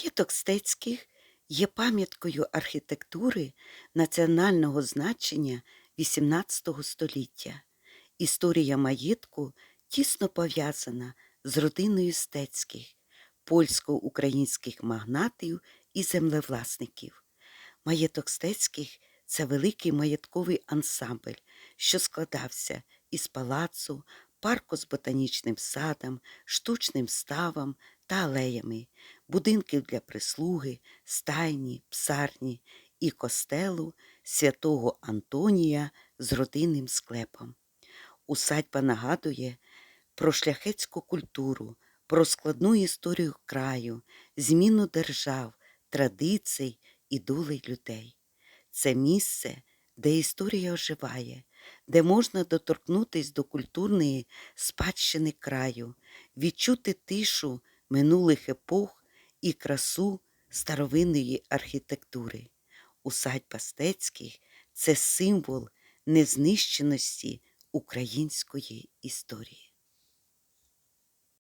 Маєток Стецьких є пам'яткою архітектури національного значення XVIII століття. Історія маєтку тісно пов'язана з родиною Стецьких, польсько-українських магнатів і землевласників. Маєток Стецьких – це великий маєтковий ансамбль, що складався із палацу, парку з ботанічним садом, штучним ставом та алеями, будинків для прислуги, стайні, псарні і костелу святого Антонія з родинним склепом. Усадьба нагадує про шляхетську культуру, про складну історію краю, зміну держав, традицій і долей людей. Це місце, де історія оживає, де можна доторкнутись до культурної спадщини краю, відчути тишу минулих епох і красу старовинної архітектури. Усадьба Стецьких – це символ незнищеності української історії.